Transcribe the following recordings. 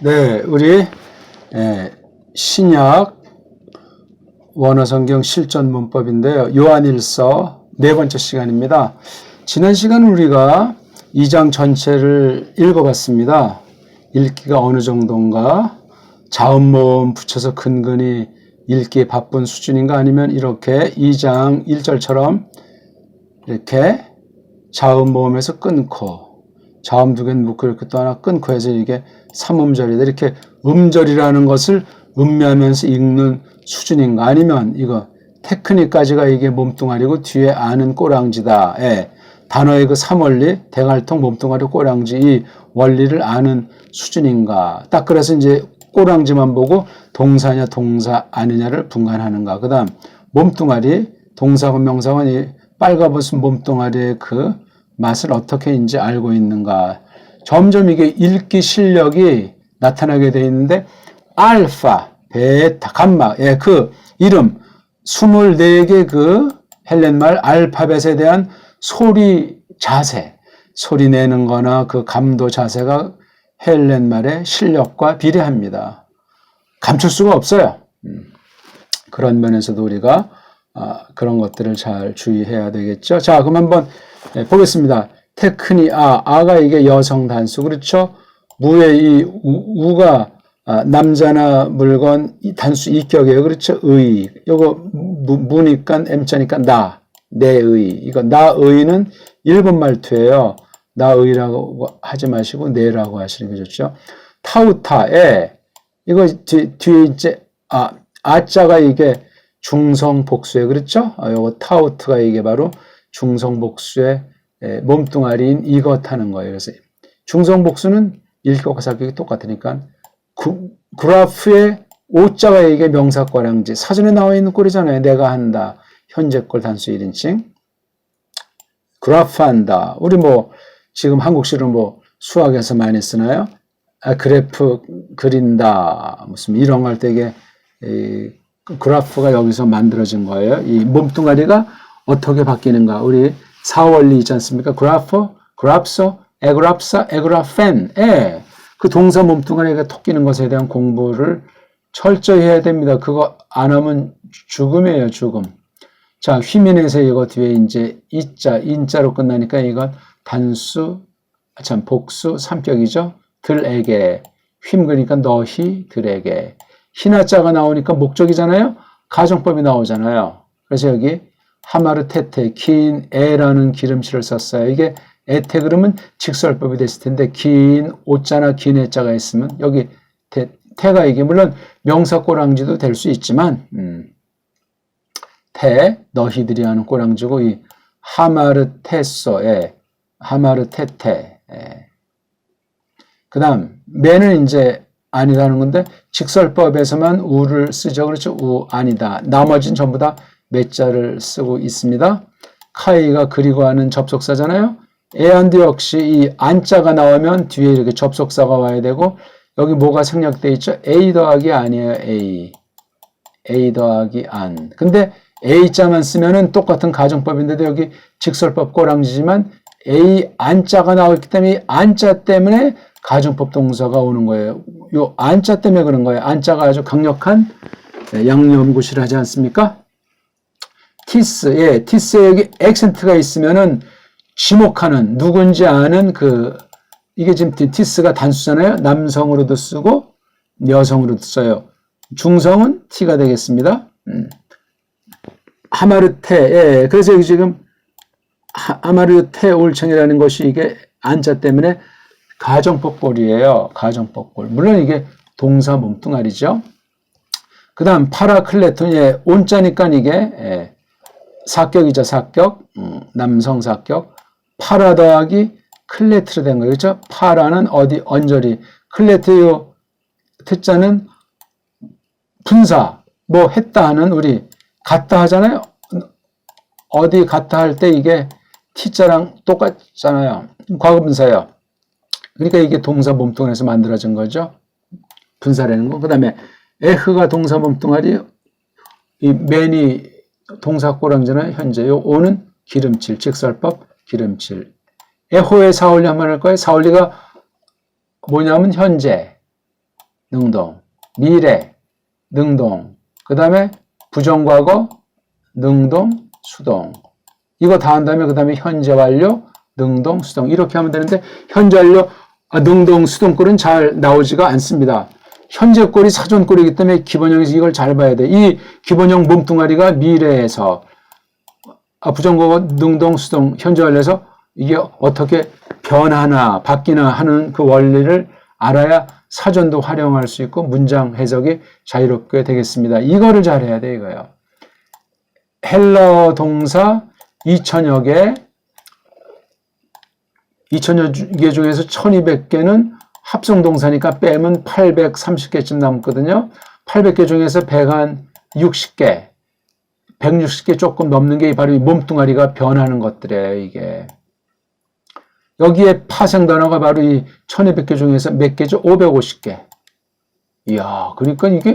네, 우리 예, 신약 원어성경 실전 문법인데요. 요한일서 네 번째 시간입니다. 지난 시간 우리가 2장 전체를 읽어봤습니다. 읽기가 어느 정도인가? 자음 모음 붙여서 근근히 읽기에 바쁜 수준인가? 아니면 이렇게 2장 1절처럼 이렇게 자음 모음에서 끊고 자음 두 개는 묶고 이렇게 또 하나 끊고 해서 이게 삼음절이다. 이렇게 음절이라는 것을 음미하면서 읽는 수준인가? 아니면 이거 테크닉까지가 이게 몸뚱아리고 뒤에 아는 꼬랑지다. 예. 단어의 그 삼원리, 대갈통, 몸뚱아리, 꼬랑지 이 원리를 아는 수준인가? 딱 그래서 이제 꼬랑지만 보고 동사냐 동사 아니냐를 분간하는가? 그다음 몸뚱아리, 동사고 명사고 이 빨가벗은 몸뚱아리의 그 맛을 어떻게 이제 알고 있는가? 점점 이게 읽기 실력이 나타나게 돼 있는데 알파, 베타, 감마, 예, 그 이름 24개 그 헬렌말 알파벳에 대한 소리 자세, 소리 내는 거나 그 감도 자세가 헬렌말의 실력과 비례합니다. 감출 수가 없어요. 음, 그런 면에서도 우리가 아, 그런 것들을 잘 주의해야 되겠죠. 자, 그럼 한번 예, 보겠습니다. 테크니 아, 아가 이게 여성 단수 그렇죠? 무의 이 우, 가 아, 남자나 물건 이 단수 이격이에요. 그렇죠? 의. 요거 무, 무니까 M자니까 나, 내의. 이거 나의는 일본 말투예요. 나의라고 하지 마시고 내라고 하시는 게 좋죠. 타우타에 이거 뒤, 뒤에 이제 아 아자가 이게 중성 복수에 그렇죠? 아, 요거 타우트가 이게 바로 중성 복수의 몸뚱아리인 이것 하는 거예요. 그래서 중성 복수는 일격과 사격이 똑같으니까 그, 그래프에 오자가 이게 명사과량지 사전에 나와 있는 꼴이잖아요. 내가 한다. 현재 꼴 단수 1인칭. 그래프 한다. 우리 뭐 지금 한국식으로 뭐 수학에서 많이 쓰나요? 아, 그래프 그린다. 무슨 이런 걸 되게 이, 그래프가 여기서 만들어진 거예요. 이 몸뚱아리가 어떻게 바뀌는가. 우리 사원리 있지 않습니까? 그래프, 그래프서, 에그랍사, 에그라펜. 예. 그 동사 몸뚱아리가 토끼는 것에 대한 공부를 철저히 해야 됩니다. 그거 안 하면 죽음이에요, 죽음. 자, 휘민에서 이거 뒤에 이제 이자, 인자로 끝나니까 이건 단수, 참, 복수, 삼격이죠. 들에게. 휨 그러니까 너희 들에게. 희나자가 나오니까 목적이잖아요. 가정법이 나오잖아요. 그래서 여기 하마르테테, 긴 에라는 기름칠을 썼어요. 이게 에테 그러면 직설법이 됐을 텐데 긴 오자나 긴 해자가 있으면 여기 테, 태가 이게 물론 명사 꼬랑지도 될 수 있지만 음, 태 너희들이 하는 꼬랑지고 이 하마르테소에 하마르테테 예. 그다음 매는 이제 아니다는 건데 직설법에서만 우를 쓰죠 그렇죠 우 아니다 나머지는 전부 다 매자를 쓰고 있습니다 카이가 그리고 하는 접속사잖아요 에안드 역시 이 안자가 나오면 뒤에 이렇게 접속사가 와야 되고 여기 뭐가 생략되어 있죠? A 더하기 아니에요. A. A 더하기 안. 근데 A자만 쓰면은 똑같은 가정법인데도 여기 직설법 꼬랑지지만 A 안자가 나왔기 때문에 안자 때문에 가정법 동사가 오는 거예요. 요 안자 때문에 그런 거예요. 안자가 아주 강력한 양념구실을 하지 않습니까? 티스, 예, 티스에 여기 액센트가 있으면은 지목하는 누군지 아는 그 이게 지금 티스가 단수잖아요. 남성으로도 쓰고 여성으로도 써요. 중성은 T가 되겠습니다. 음. 하마르테. 예. 그래서 여기 지금 하마르테 올청이라는 것이 이게 안자 때문에 가정법골이에요. 가정법골. 물론 이게 동사 몸뚱아리죠. 그 다음 파라클레톤, 예, 온자니까 이게 예, 사격이죠. 사격. 음, 남성 사격. 파라 더하기 클레트로 된 거예요. 그렇죠? 파라는 어디 언저리. 클레트요 특자는 분사. 뭐 했다 하는 우리 갔다 하잖아요. 어디 갔다 할 때 이게 T자랑 똑같잖아요. 과거분사예요. 그러니까 이게 동사 몸뚱아리에서 만들어진 거죠. 분사라는 거. 그 다음에 에흐가 동사 몸뚱아리, 이 맨이 동사 꼬랑지는 현재, 요 오는 기름칠, 직설법, 기름칠. 에호의 사울리 한번 할 거예요. 사울리가 뭐냐면 현재. 능동, 미래, 능동, 그 다음에 부정과거, 능동, 수동. 이거 다 한 다음에 그 다음에 현재 완료, 능동, 수동 이렇게 하면 되는데 현재 완료, 아, 능동, 수동꼴은 잘 나오지가 않습니다. 현재 꼴이 사전 꼴이기 때문에 기본형에서 이걸 잘 봐야 돼. 이 기본형 몸뚱아리가 미래에서 아, 부정과거, 능동, 수동, 현재 완료에서 이게 어떻게 변하나 바뀌나 하는 그 원리를 알아야 사전도 활용할 수 있고 문장 해석이 자유롭게 되겠습니다. 이거를 잘해야 돼 이거요. 헬러 동사 2000여 개, 2000여 개 중에서 1200개는 합성 동사니까 빼면 830개쯤 남거든요. 800개 중에서 160개, 160개 조금 넘는 게 바로 이 몸뚱아리가 변하는 것들이에요, 이게. 여기에 파생 단어가 바로 이 1200개 중에서 몇 개죠? 550개. 이야, 그러니까 이게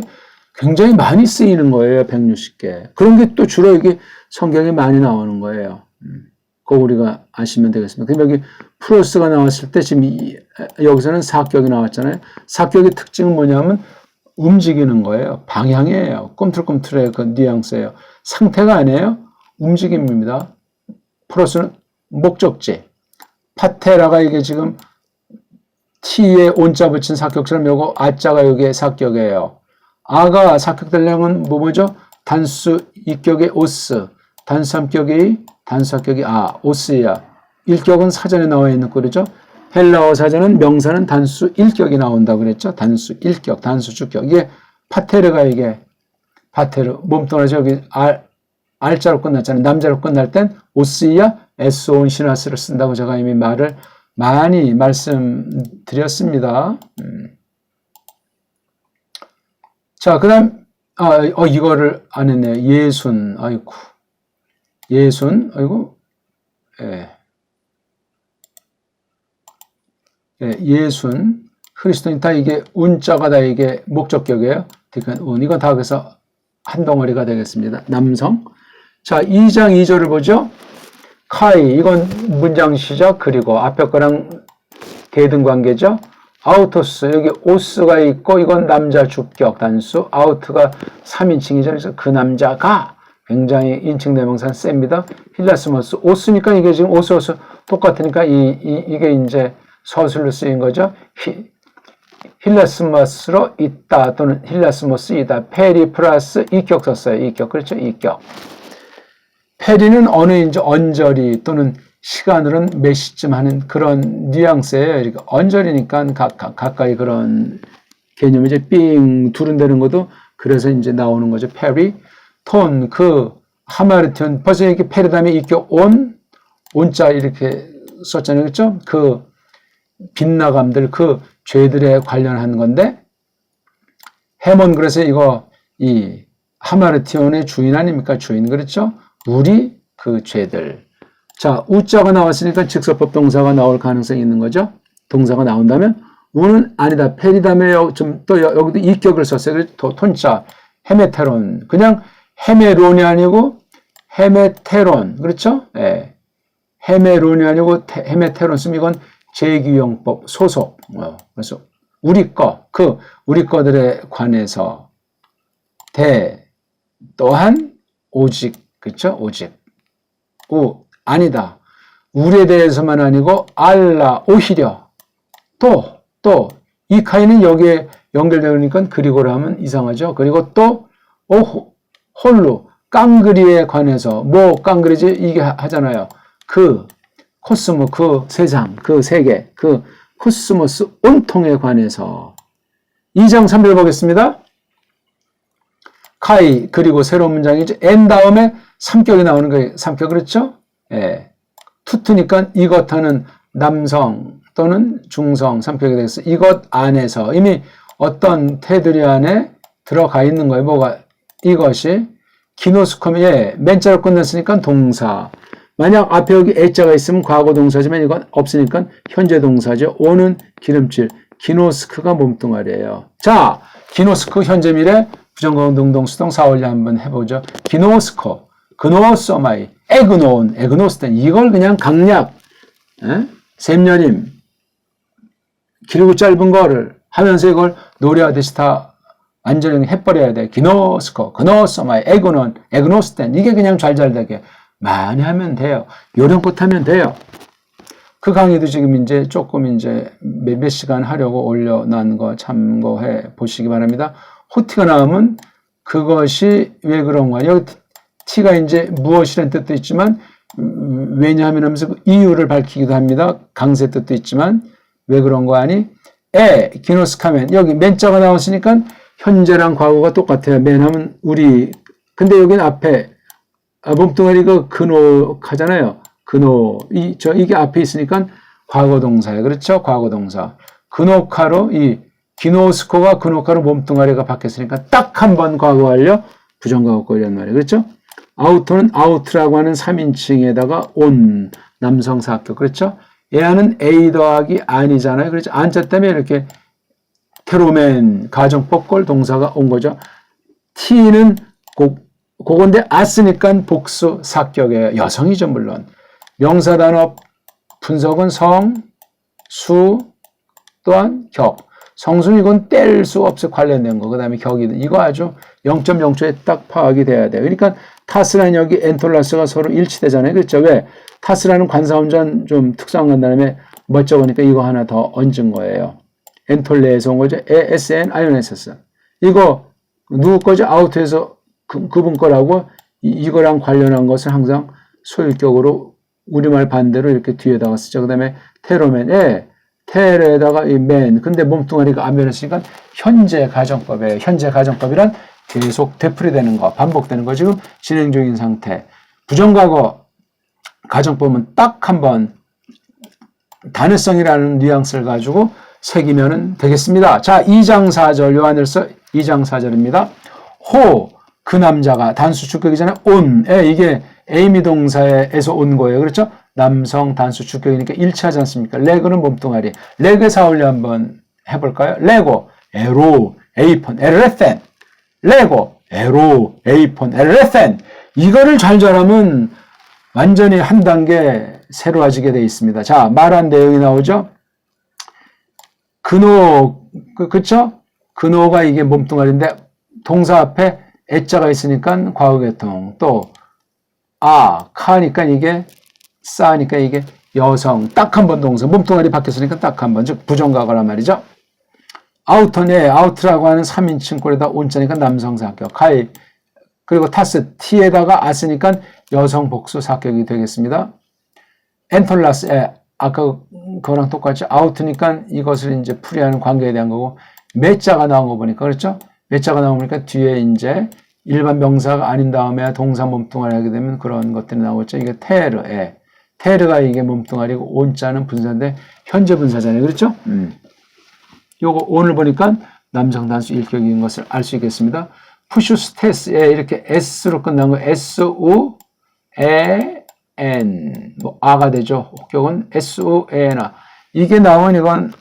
굉장히 많이 쓰이는 거예요, 160개. 그런 게 또 주로 이게 성경에 많이 나오는 거예요. 음, 그거 우리가 아시면 되겠습니다. 그럼 여기 플러스가 나왔을 때 지금 이, 여기서는 사격이 나왔잖아요. 사격의 특징은 뭐냐면 움직이는 거예요. 방향이에요. 꿈틀꿈틀의 그 뉘앙스예요. 상태가 아니에요. 움직임입니다. 플러스는 목적지. 파테라가 이게 지금 T에 온자 붙인 사격처럼 요거 아자가 여기에 사격이에요. 아가 사격되려면 뭐 뭐죠? 단수 이격의 오스, 단수 삼격이 단수 합격이 아, 오스야. 일격은 사전에 나와 있는 꼴이죠. 헬라어 사전은 명사는 단수 일격이 나온다 그랬죠. 단수 일격, 단수 주격. 이게 파테르가 이게 파테르 몸뚱아리 저기 알 알자로 끝났잖아요. 남자로 끝날 땐 오스이야 에스온 시나스를 쓴다고 제가 이미 말을 많이 말씀드렸습니다. 음. 자, 그 다음, 아, 어, 이거를 안 했네. 예순, 아이고. 예순, 아이고. 예. 예, 예순. 그리스도인 다 이게 운자가 다 이게 목적격이에요. 그러니까 운. 이건 다 그래서 한 덩어리가 되겠습니다. 남성. 자, 2장 2절을 보죠. 카이, 이건 문장 시작, 그리고 앞에 거랑 대등 관계죠. 아우토스, 여기 오스가 있고, 이건 남자 주격 단수, 아우트가 3인칭이죠. 그래서 그 남자가 굉장히 인칭 대명사는 셉니다. 힐라스머스, 오스니까 이게 지금 오스, 오스 똑같으니까 이, 이, 이게 이제 서술로 쓰인 거죠. 히, 힐라스머스로 있다 또는 힐라스머스이다. 페리 플러스 이격 썼어요. 이격. 그렇죠? 이격. 페리는 어느 이제 언저리 또는 시간으로는 몇 시쯤 하는 그런 뉘앙스예요. 이렇게 언저리니까 가, 가, 가까이 그런 개념이 이제 삥 두른다는 것도 그래서 이제 나오는 거죠. 페리. 톤, 그, 하마르티온. 벌써 이렇게 다음에 이렇게 온, 온자 이렇게 썼잖아요. 그렇죠? 그 빗나감들, 그 죄들에 관련한 건데, 해몬 그래서 이거, 이, 하마르티온의 주인 아닙니까? 주인. 그렇죠? 우리 그 죄들. 자, 우자가 나왔으니까 직설법 동사가 나올 가능성이 있는 거죠. 동사가 나온다면 우는 아니다. 페리다메 좀또 여기도 이격을 썼어요. 톤자 헤메테론. 그냥 헤메론이 아니고 헤메테론. 그렇죠? 예. 헤메론이 아니고 테, 헤메테론 쓰면 이건 제규용법 소속. 어, 그래서 우리 거, 그 우리 거들에 관해서 대 또한 오직 그렇죠? 오직. 우 아니다. 우리에 대해서만 아니고 알라 오히려 또 또 이 카이는 여기에 연결되니까 그리고를 하면 이상하죠. 그리고 또 오, 홀로 깡그리에 관해서 뭐 깡그리지 이게 하잖아요. 그 코스모 그 세상 그 세계 그 코스모스 온통에 관해서 2장 3절 보겠습니다. 카이 그리고 새로운 문장이죠. 엔 다음에 삼격이 나오는 거예요. 삼격 그렇죠? 예. 투트니까 이것 하는 남성 또는 중성 삼격이 되겠어. 이것 안에서 이미 어떤 테두리 안에 들어가 있는 거예요. 뭐가 이것이 기노스컴이 예, 맨자로 끝났으니까 동사. 만약 앞에 여기 애자가 있으면 과거 동사지만 이건 없으니까 현재 동사죠. 오는 기름칠. 기노스크가 몸뚱아리예요. 자, 기노스크 현재 미래 부정공 등동 수동 사월리 한번 해보죠. 기노스코, 그노소마이, 에그노온, 에그노스텐 이걸 그냥 강약, 에? 셈녀님 길고 짧은 거를 하면서 이걸 노래하듯이 다 완전히 해버려야 돼. 기노스코, 그노스마, 에고는, 에그노스텐. 이게 그냥 잘잘되게 많이 하면 돼요. 요령껏 하면 돼요. 그 강의도 지금 이제 조금 이제 몇몇 시간 하려고 올려놓은 거 참고해 보시기 바랍니다. 호티가 나오면 그것이 왜 그런 거야. 여기 T가 이제 무엇이라는 뜻도 있지만, 음, 왜냐하면 하면서 그 이유를 밝히기도 합니다. 강세 뜻도 있지만, 왜 그런 거 아니? 에, 기노스카멘. 여기 맨자가 나왔으니까 현재랑 과거가 똑같아요. 맨 하면 우리. 근데 여기는 앞에, 아, 몸뚱아리 그 근호하잖아요. 근호. 이, 저, 이게 앞에 있으니까 과거 동사예요. 그렇죠? 과거 동사. 근호카로 이 기노스코가 근호카로 몸뚱아리가 바뀌었으니까 딱 한 번 과거 완료 부정과거 걸렸단 말이에요. 그렇죠? 아우토는 아우트라고 하는 3인칭에다가 온 남성 사격. 그렇죠? 얘는 A 더하기 안이잖아요. 그렇죠? 안자 때문에 이렇게 테로맨 가정법골 동사가 온 거죠. T는 고, 그건데 아쓰니까 복수 사격이에요. 여성이죠, 물론. 명사 단어 분석은 성, 수, 또한 격. 성수는 이건 뗄 수 없이 관련된 거. 그 다음에 격이든. 이거 아주 0.0초에 딱 파악이 돼야 돼요. 그러니까 타스라는 여기 엔톨라스가 서로 일치되잖아요. 그렇죠? 왜? 타스라는 관사운전 좀 특수한 건 다음에 멋져 보니까 이거 하나 더 얹은 거예요. 엔톨레에서 온 거죠. ASN, IONSS. 이거 누구 거죠? 아우트에서 그, 그분 거라고 이, 이거랑 관련한 것을 항상 소유격으로 우리말 반대로 이렇게 뒤에다가 쓰죠. 그 다음에 테로맨, 예. 테레에다가 이 맨. 근데 몸뚱아리가 안면했으니까 현재 가정법에 현재 가정법이란 계속 되풀이되는 거, 반복되는 거 지금 진행 중인 상태. 부정과거 가정법은 딱 한 번 단회성이라는 뉘앙스를 가지고 새기면 되겠습니다. 자, 2장 4절 요한일서 2장 4절입니다. 호, 그 남자가 단수 주격이잖아요. 온, 에, 이게 에이미 동사에서 온 거예요. 그렇죠? 남성 단수 주격이니까 일치하지 않습니까? 레그는 몸뚱아리. 레그 사올려 한번 해볼까요? 레고, 에로, 에이폰, 에르레센. 레고, 에로, 에이폰, 에르레센. 이거를 잘 잘하면 완전히 한 단계 새로워지게 되어 있습니다. 자, 말한 내용이 나오죠? 근호, 그, 그쵸? 근호가 이게 몸뚱아리인데, 동사 앞에 애자가 있으니까 과거계통. 또, 아, 카니까 이게, 싸니까 이게 여성. 딱 한 번 동사. 몸뚱아리 바뀌었으니까 딱 한 번. 즉, 부정과거란 말이죠. 아우터네, 아우트라고 하는 3인칭 꼴에다 온자니까 남성 사격. 카이, 그리고 타스, T에다가 아스니까 여성 복수 사격이 되겠습니다. 엔톨라스에 아까 그 거랑 똑같이 아우트니까 이것을 이제 풀이하는 관계에 대한 거고 매자가 나온 거 보니까 그렇죠? 매자가 나오니까 뒤에 이제 일반 명사가 아닌 다음에 동사 몸뚱아리 하게 되면 그런 것들이 나오죠. 이게 테르에 테르가 이게 몸뚱아리고 온자는 분사인데 현재 분사잖아요. 그렇죠? 음. 요거 오늘 보니까 남성 단수 일격인 것을 알 수 있겠습니다. 푸슈스테스에 이렇게 S로 끝난 거 S U E N 뭐 아가 되죠. 혹격은 S U E N A 이게 나온 이건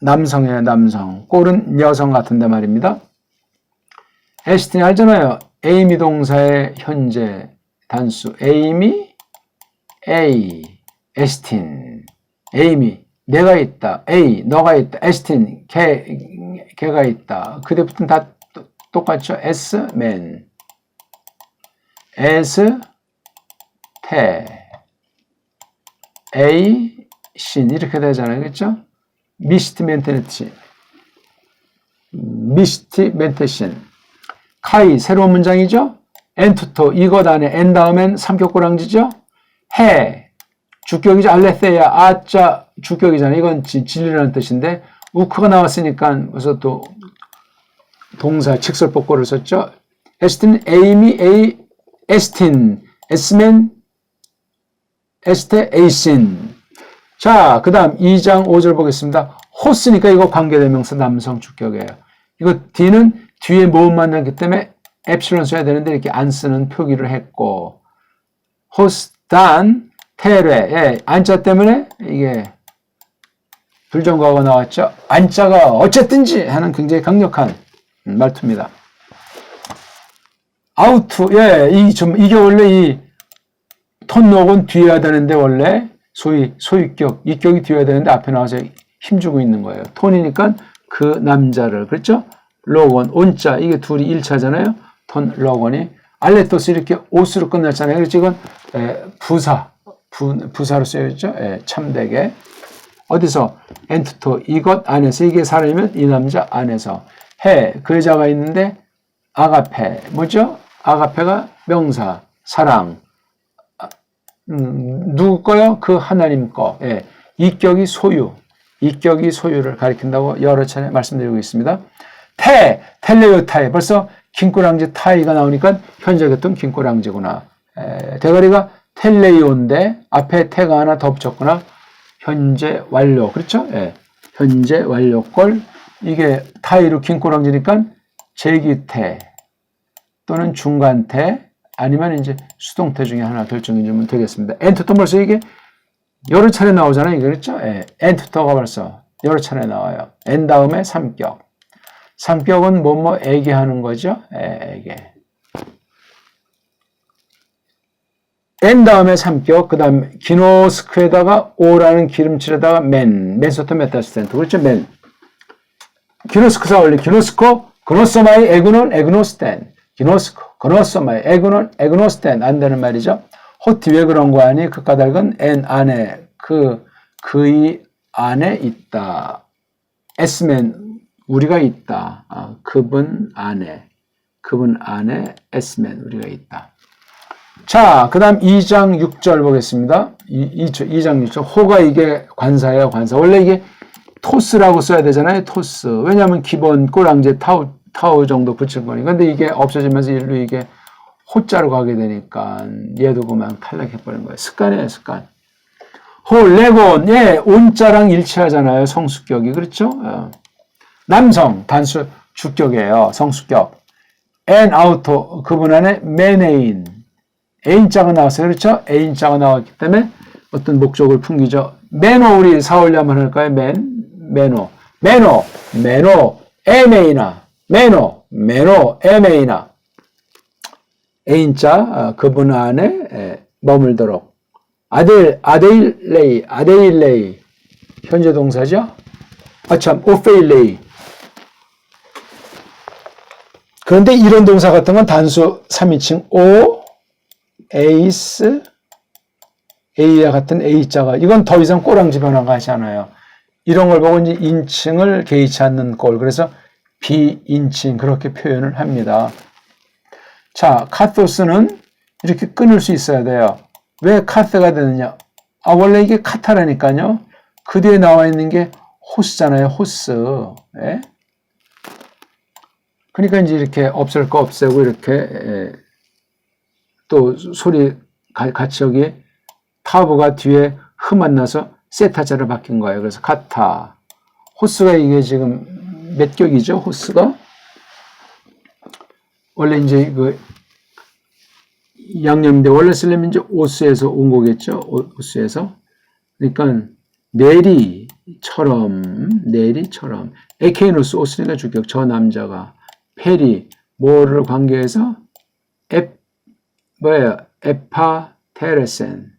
남성이에요. 남성. 꼴은 여성 같은데 말입니다. 에스틴 알잖아요. 에이미 동사의 현재 단수 에이미 A 에스틴 에이미 내가 있다. A 너가 있다. 에스틴 걔 걔가 있다. 그대부터는 다 똑같죠. S 맨 S 태 A 신 이렇게 되잖아요. 그렇죠? 미스트 멘테네티 미스트 멘테신 카이 새로운 문장이죠. 엔투토 이것 안에 엔 다음엔 삼격고랑지죠. 해 주격이죠. 알레세야 아자 주격이잖아요. 이건 진리라는 뜻인데 우크가 나왔으니까 그래서 또 동사 직설복고를 썼죠. 에스틴 에이미 에이 에스틴 에스맨 에스테 에이신 자, 그 다음 2장 5절 보겠습니다. 호스니까 이거 관계대명사 남성 주격이에요. 이거 D는 뒤에 모음 만났기 때문에 엡실론 써야 되는데 이렇게 안 쓰는 표기를 했고 호스단 테레 예, 안자 때문에 이게 불정과가 나왔죠. 안자가 어쨌든지 하는 굉장히 강력한 말투입니다. 아우트 예, 이 좀 이게 원래 이 톤녹은 뒤에 해야 되는데 원래 소위 소유격 이격이 뒤에 되는데 앞에 나와서 힘주고 있는 거예요. 톤이니까 그 남자를 그렇죠? 로건 온자 이게 둘이 1차잖아요. 톤 로건이 알레토스 이렇게 오스로 끝났잖아요. 그래서 이건 에, 부사 부, 부사로 쓰여있죠. 예, 참되게 어디서 엔투토 이것 안에서 이게 사람이면 이 남자 안에서 해 그 여자가 있는데 아가페 뭐죠? 아가페가 명사 사랑 아, 음, 누구 거요? 그 하나님 거. 예. 이격이 소유. 이격이 소유를 가리킨다고 여러 차례 말씀드리고 있습니다. 태, 텔레오타이. 벌써 긴꼬랑지 타이가 나오니까 현재 같은 긴꼬랑지구나. 에, 대가리가 텔레이온데 앞에 태가 하나 더 붙였구나. 현재 완료. 그렇죠? 예. 현재 완료 걸. 이게 타이로 긴꼬랑지니까 제기태 또는 중간태 아니면 이제 수동태 중에 하나 결정해 주면 되겠습니다. 엔투터 벌써 이게 여러 차례 나오잖아요. 그렇죠? 예. 엔투터가 벌써 여러 차례 나와요. 엔 다음에 삼격. 삼격은 뭐뭐에게 하는 거죠? 에게. 엔 다음에 삼격, 그 다음 기노스크에다가 오라는 기름칠에다가 맨, 맨소토 메타스텐트. 그렇죠? 맨. 기노스크사 원리 기노스코, 그노소마이 에그논 에그노스텐. 기노스코, 그노소마이 에그논 에그노스텐. 안 되는 말이죠. 호티 왜 그런 거 아니? 그 까닭은 엔 안에, 그, 그의 안에 있다. 에스맨, 우리가 있다. 아, 그분 안에, 그분 안에 에스맨, 우리가 있다. 자, 그 다음 2장 6절 보겠습니다. 2, 2, 장 6절. 호가 이게 관사예요, 관사. 원래 이게 토스라고 써야 되잖아요, 토스. 왜냐하면 기본 꼬랑제 타우, 타우 정도 붙인 거니. 근데 이게 없어지면서 일로 이게 호자로 가게 되니까 얘도 그만 탈락해버린 거예요. 습관이에요, 습관. 호, 레곤, 예, 온자랑 일치하잖아요, 성수격이. 그렇죠? 어. 남성, 단수 주격이에요, 성수격. 엔 아우토, 그분 안에 메네인. A자가 나왔어요. 그렇죠? A자가 나왔기 때문에 어떤 목적을 풍기죠. 매노 우리 사올려 한번 할까요? 맨, 매노. 매노, 매노, 에메이나. 매노, 매노, 에메이나. A자, 어, 그분 안에 머물도록. 아델, 아데일레이, 아데일레이. 현재 동사죠? 아, 참, 오페일레이. 그런데 이런 동사 같은 건 단수 3인칭 오, 에이스, A와 같은 A자가 이건 더 이상 꼬랑지 변화가 하지 않아요. 이런 걸 보고 이제 인칭을 개의치 않는 꼴. 그래서 비인칭 그렇게 표현을 합니다. 자, 카토스는 이렇게 끊을 수 있어야 돼요. 왜 카트가 되느냐? 아, 원래 이게 카타라니까요. 그 뒤에 나와 있는 게 호스잖아요. 호스. 예? 그러니까 이제 이렇게 없앨 거 없애고 이렇게 예, 또 소리 같이 여기 타브가 뒤에 흠안 나서 세타자로 바뀐 거예요. 그래서 카타. 호스가 이게 지금 몇 격이죠? 호스가 원래 이제 그 양념인데 원래 쓰려면 이제 오스에서 온 거겠죠? 오스에서. 그러니까 네리처럼 네리처럼 에케이노스 오스니가 주격 저 남자가 페리 뭐를 관계해서 에 뭐예요? 에파테레센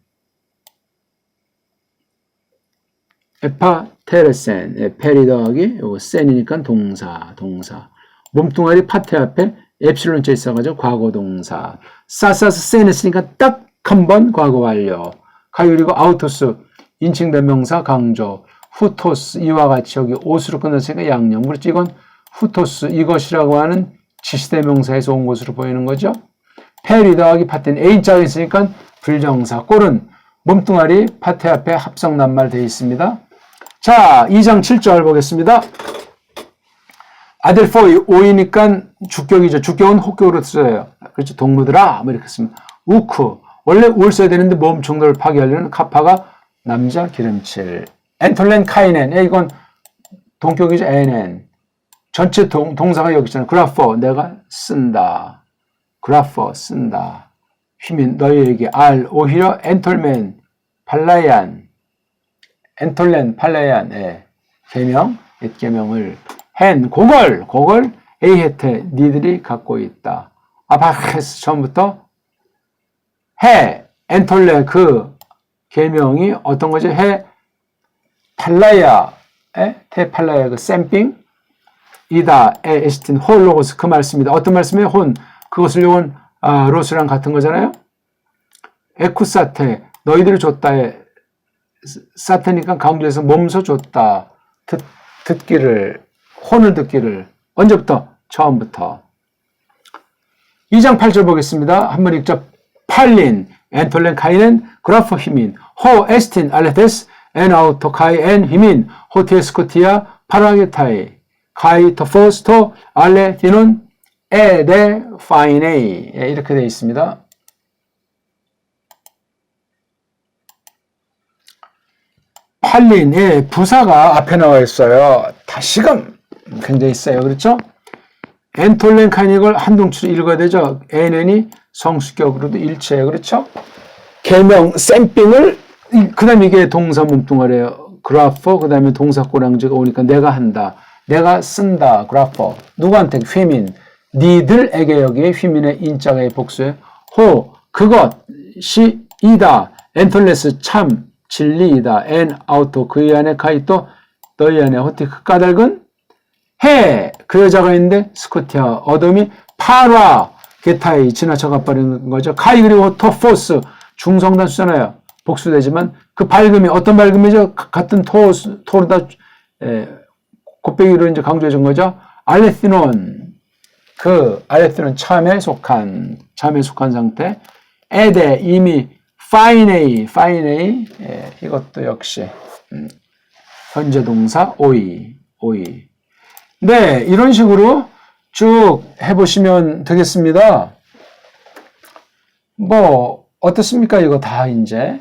에파 테레센 예, 페리 더하기 요거 센이니까 동사 동사. 몸뚱아리 파테 앞에 엡실론자 있어가지고 과거 동사. 사사스 센 했으니까 딱 한 번 과거 완료. 가유리고 아우토스 인칭 변명사 강조. 후토스 이와 같이 여기 옷으로 끝났으니까 양념 그렇지 이건 후토스 이것이라고 하는 지시대명사에서 온 것으로 보이는 거죠? 페리 더하기 파테는 A자가 있으니까 불정사 꼴은 몸뚱아리 파테 앞에 합성 낱말 되어 있습니다 자 2장 7절 보겠습니다 아델포 오이니까 주격이죠. 주격은 혹격으로 써요. 그렇죠. 동무들아 뭐 이렇게 쓰면 우크 원래 울 써야 되는데 몸 정도를 파괴하려는 카파가 남자 기름칠 엔톨렌 카이넨 예, 이건 동격이죠. 에넨 전체 동, 동사가 여기 있잖아요. 그라퍼 내가 쓴다. 그라퍼 쓴다. 휘민 너희에게 알 오히려 엔톨맨 팔라얀 엔톨렌 팔라얀 예. 개명 옛개명을 헨, 그걸, 그걸 에이헤테, 니들이 갖고 있다. 아바케스 처음부터 해, 엔톨레 그 계명이 어떤 거지? 해, 팔라야, 에? 테팔라야 그 샘핑, 이다 에 에스틴 홀로고스 그 말씀이다. 어떤 말씀이에요? 혼 그것을 요건 아, 로스랑 같은 거잖아요. 에쿠사테 너희들이 줬다에 사테니까 강조해서 몸소 줬다. 듣, 듣기를 혼을 듣기를 언제부터? 처음부터. 2장 8절 보겠습니다. 한번 읽자. 팔린, 엔톨렌 카이넨, 그라포 히민, 호 에스틴 알레테스, 엔 아우토 카이 엔 히민, 호티에스코티아 파라게타이, 카이 토포스토 알레 디논 에데 파이네이 예, 이렇게 되어 있습니다. 팔린의 부사가 앞에 나와 있어요. 다시금 굉장히 세요. 그렇죠? 엔톨렌 카닉을 한동치로 읽어야 되죠. NN이 성수격으로도 일체예요. 그렇죠? 개명 샘핑을 그 다음에 이게 동사 몸뚱아리예요. 그라퍼 그 다음에 동사 꼬랑지가 오니까 내가 한다. 내가 쓴다. 그라퍼 누구한테? 휘민 니들에게 여기에 휘민의 인자가의 복수에 호 그것이 이다. 엔톨레스 참 진리이다. 엔 아우토 그의 안에 카이토 너희 안에 호티 그 까닭은 해! 그 여자가 있는데 스코티아 어둠이 파라 게타이 지나쳐가 버리는 거죠. 카이 그리고 토포스 중성단 수잖아요. 복수되지만 그 밝음이 어떤 밝음이죠? 같은 토, 토르다 에, 곱빼기로 이제 강조해 준 거죠. 알레티논 그 알레티논 참에 속한 참에 속한 상태 에데 이미 파이네이 파이네이 예, 이것도 역시 음, 현재 동사 오이 오이 네, 이런 식으로 쭉 해보시면 되겠습니다. 뭐, 어떻습니까? 이거 다 이제.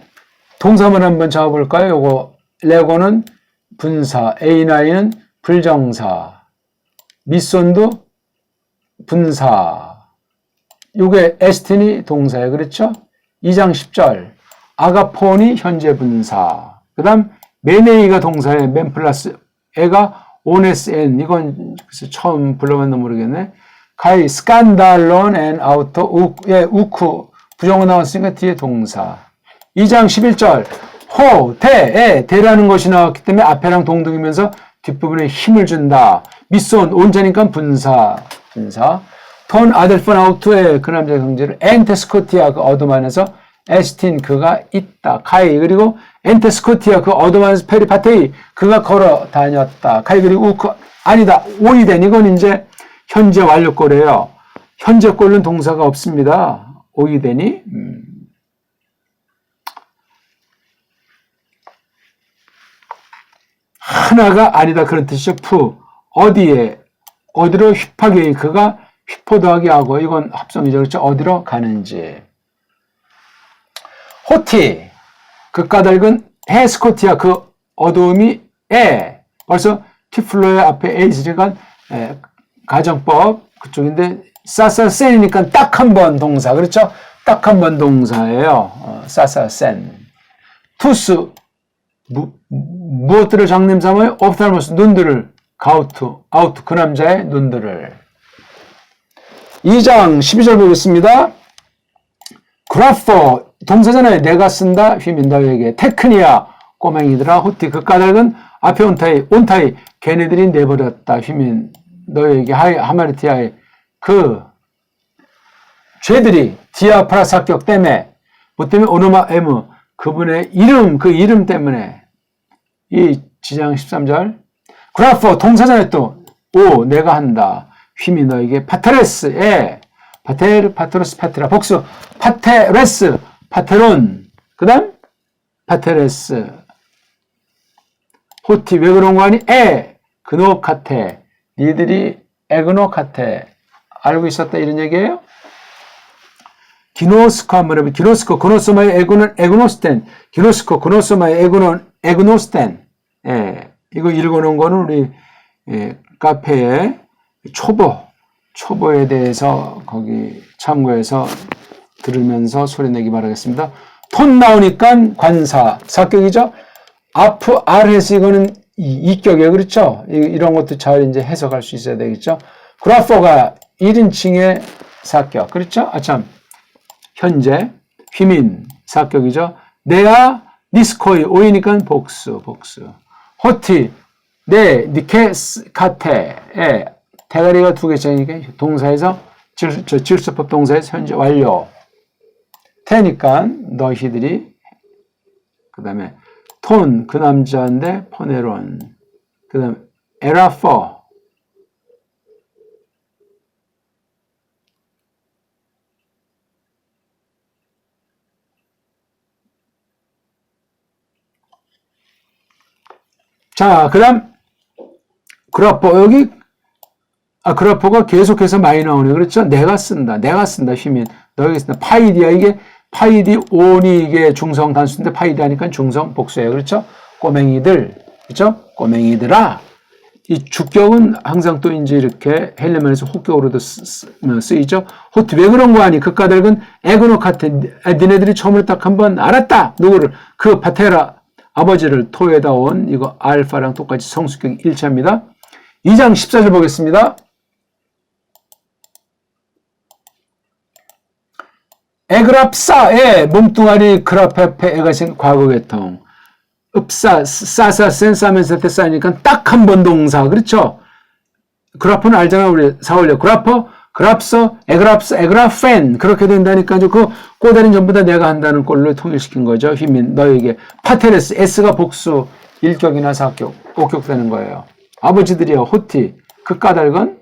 동사만 한번 잡아볼까요? 요거, 레고는 분사, A9은 불정사, 미손도 분사, 요게 에스틴이 동사예요. 그렇죠? 2장 10절. 아가폰이 현재 분사. 그 다음, 메네이가 동사에 맨 플러스 애가 오네스 엔 이건 처음 불러봤나 모르겠네. 가이 스칸달론 앤 아우터 우, 예, 우쿠 부정어 나왔으니까 뒤에 동사. 2장 11절 호, 대, 에, 대라는 것이 나왔기 때문에 앞에랑 동등이면서 뒷부분에 힘을 준다. 미손, 온자니까 분사, 분사. 톤 아델폰 아우트의 그 남자의 경제를 엔테스코티아 그 어둠 안에서 에스틴 그가 있다. 카이 그리고 엔테스코티아 그 어둠 안에서 페리파테이 그가 걸어 다녔다. 카이 그리고 우크 아니다. 오이된 이건 이제 현재 완료꼴이에요. 현재 꼴은 동사가 없습니다. 오이되니 음. 하나가 아니다 그런 뜻이죠. 푸 어디에 어디로 휘파게 그가 휘포 더하기 하고 이건 합성이죠. 그렇죠? 어디로 가는지. 호티 그 까닭은 헤스코티아 그 어두움이 에 벌써 티플로의 앞에 에이즈가 가정법 그쪽인데 사사센이니까 딱 한 번 동사 그렇죠? 딱 한 번 동사예요. 어, 사사센 투스 무, 무엇들을 장님 삼아요? 옵탈모스 눈들을 가우트 아우트 그 남자의 눈들을 2장 12절 보겠습니다. 그라포 동사잖아요. 내가 쓴다 휘민다에게 테크니아 꼬맹이들아 호티 그 까닭은 앞에 온타이 온타이 걔네들이 내버렸다 휘민 너에게 하마르티아의 그 죄들이 디아프라스 합격 때문에 뭐 때문에 오노마 에무 그분의 이름 그 이름 때문에 이 지장 13절 그라포 동사잖아요 또오 내가 한다 휘미 너에게 파테레스에 파테르 파테로스 파테라 복수 파테레스 파테론 그 다음 파테레스. 호티 왜 그런 거 아니? 에 그노카테. 니들이 에그노카테. 알고 있었다 이런 얘기예요? 기노스코 한번 해보면 기노스코 그노소마의 에그노 에그노스텐. 기노스코 그노소마의 에그노 에그노스텐. 예 이거 읽어놓은 거는 우리 예, 카페에 초보 초보에 대해서 거기 참고해서 들으면서 소리내기 바라겠습니다. 톤 나오니까 관사, 사격이죠? 아프, 아르에서 이거는 이격이에요. 그렇죠? 이 런 것도 잘 이제 해석할 수 있어야 되겠죠? 그라포가 1인칭의 사격. 그렇죠? 아, 참. 현재, 휘민, 사격이죠? 네아, 니스코이, 오이니까 복수, 복수. 호티, 네, 니케스, 카테, 예, 대가리가 두 개짜리니까 동사에서 질, 저 질서법 동사에서 현재 완료. 테니까 너희들이 그 다음에 톤 그 남자인데 포네론 그 다음에 에라퍼. 자, 그 다음, 그라퍼, 여기, 아, 그라퍼가 계속해서 많이 나오네. 그렇죠? 내가 쓴다. 내가 쓴다. 휘민. 너에게 쓴다. 파이디야. 이게, 파이디, 온이 이게 중성 단수인데 파이디 하니까 중성 복수예요. 그렇죠? 꼬맹이들. 그렇죠? 꼬맹이들아. 이 주격은 항상 또 이제 이렇게 헬레멘에서 호격으로도 쓰, 쓰, 쓰이죠. 호트 왜 그런 거 아니? 극가들은 에그노카테 니네들이 처음으로 딱 한번 알았다. 누구를 그 파테라 아버지를 토에다 온 이거 알파랑 똑같이 성수격 1차입니다. 2장 14절 보겠습니다. 에그랍사의 몸뚱아리 그라페페 에가신 과거 계통. 읍사 싸사 센사면서 때 쌓이니까 딱 한 번 동사. 그렇죠? 그라프는 알잖아 우리 사올려 그라퍼 그랍서 에그랍스 에그라펜. 그렇게 된다니까 그 꼬다리는 전부 다 내가 한다는 꼴로 통일시킨 거죠. 휘민 너에게. 파테레스 S가 복수 일격이나 사격 오격 되는 거예요. 아버지들이여 호티. 그 까닭은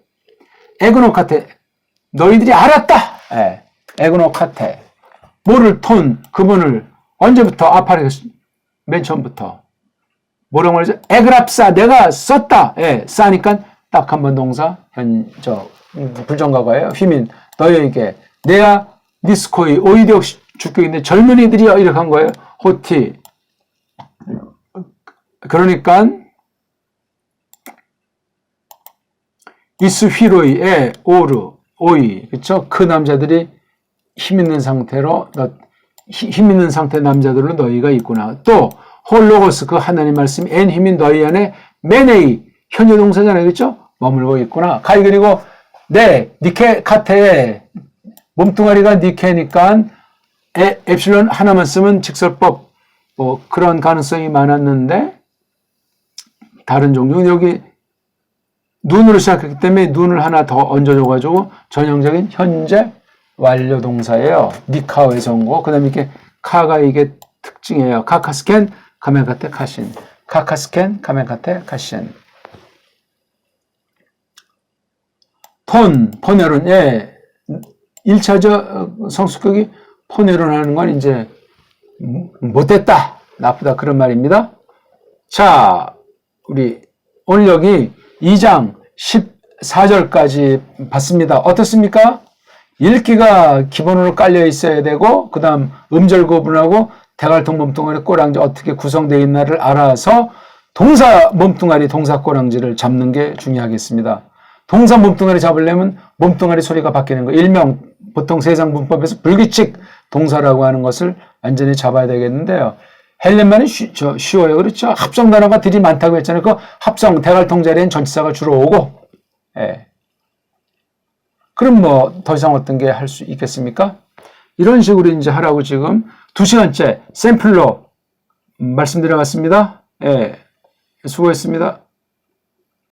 에그노카테. 너희들이 알았다! 예, 에그노카테 뭐를 톤 그분을 언제부터 아파레 맨 처음부터 뭐라고 말하죠 에그랍사 내가 썼다 예, 싸니까 딱 한 번 동사 현저 불정과거예요. 휘민 너희에게 내가 니스코이 오이디옥 주격인데 젊은이들이여 이렇게 한 거예요. 호티 그러니까 이스휘로이의 오르 오이 그렇죠? 그 남자들이 힘 있는 상태로 너, 힘 있는 상태 남자들로 너희가 있구나. 또 홀로고스 그 하나님 말씀 엔 힘인 너희 안에 메네이 현재 동사잖아요. 그렇죠? 머물고 있구나. 가이 그리고 네, 니케 카테에 몸뚱아리가 니케니까 에, 엡실론 하나만 쓰면 직설법 뭐 그런 가능성이 많았는데 다른 종류 여기 눈으로 시작했기 때문에 눈을 하나 더 얹어줘가지고 전형적인 현재 완료 동사예요. 니카오의 전고 그 다음에 이렇게 카가 이게 특징이에요. 카카스켄 카멘카테 카신 카카스켄 카멘카테 카신 폰, 포네론, 예. 1차적 성숙격이 포네론 하는 건 이제 못됐다, 나쁘다 그런 말입니다. 자, 우리 오늘 여기 2장 14절까지 봤습니다. 어떻습니까? 읽기가 기본으로 깔려 있어야 되고 그 다음 음절 구분하고 대갈통 몸뚱아리 꼬랑지 어떻게 구성되어 있나를 알아서 동사 몸뚱아리 동사 꼬랑지를 잡는 게 중요하겠습니다. 동사 몸뚱아리 잡으려면 몸뚱아리 소리가 바뀌는 거. 일명 보통 세상 문법에서 불규칙 동사라고 하는 것을 완전히 잡아야 되겠는데요. 헬렌만은 쉬, 저, 쉬워요. 그렇죠? 합성 단어가 들이 많다고 했잖아요. 그 합성 대갈통 자리엔 전치사가 주로 오고, 예. 그럼 뭐 더 이상 어떤 게 할 수 있겠습니까? 이런 식으로 이제 하라고 지금 두 시간째 샘플로 말씀드려봤습니다. 예. 수고했습니다.